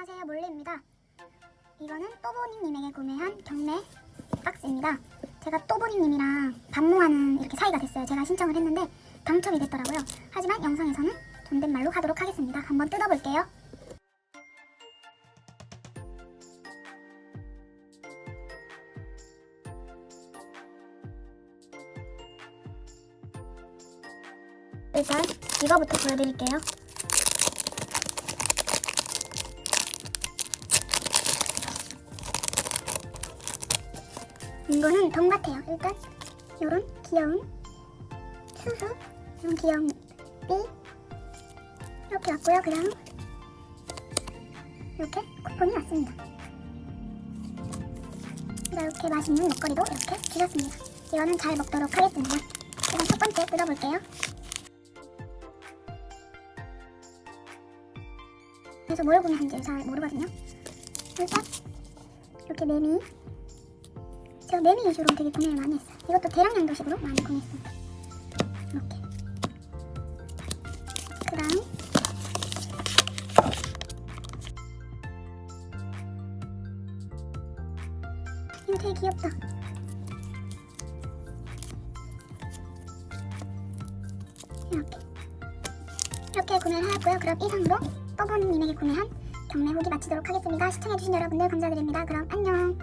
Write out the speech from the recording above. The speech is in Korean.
안녕하세요 몰리입니다. 이거는 또보니님에게 구매한 경매 박스입니다. 제가 또보니님이랑 반모하는 이렇게 사이가 됐어요. 제가 신청을 했는데 당첨이 됐더라고요. 하지만 영상에서는 존댓말로 하도록 하겠습니다. 한번 뜯어볼게요. 일단 이거부터 보여드릴게요 이거는 덤 같아요. 일단 요런 귀여운 수수, 이런 귀여운 삐 이렇게 왔고요. 그다음 이렇게 쿠폰이 왔습니다. 이렇게 맛있는 먹거리도 이렇게 주셨습니다. 이거는 잘 먹도록 하겠습니다. 일단 첫 번째 뜯어볼게요. 그래서 뭘 구매한지 잘 모르거든요. 일단 이렇게 매미 제가 매미 위주로 되게 구매를 많이 했어요. 이것도 대량 양도식으로 많이 구매했습니다. 이렇게. 그 다음 이거 되게 귀엽다. 이렇게 이렇게 구매를 하였고요. 그럼 이상으로 떠보님에게 구매한 경매 후기 마치도록 하겠습니다. 시청해주신 여러분들 감사드립니다. 그럼 안녕.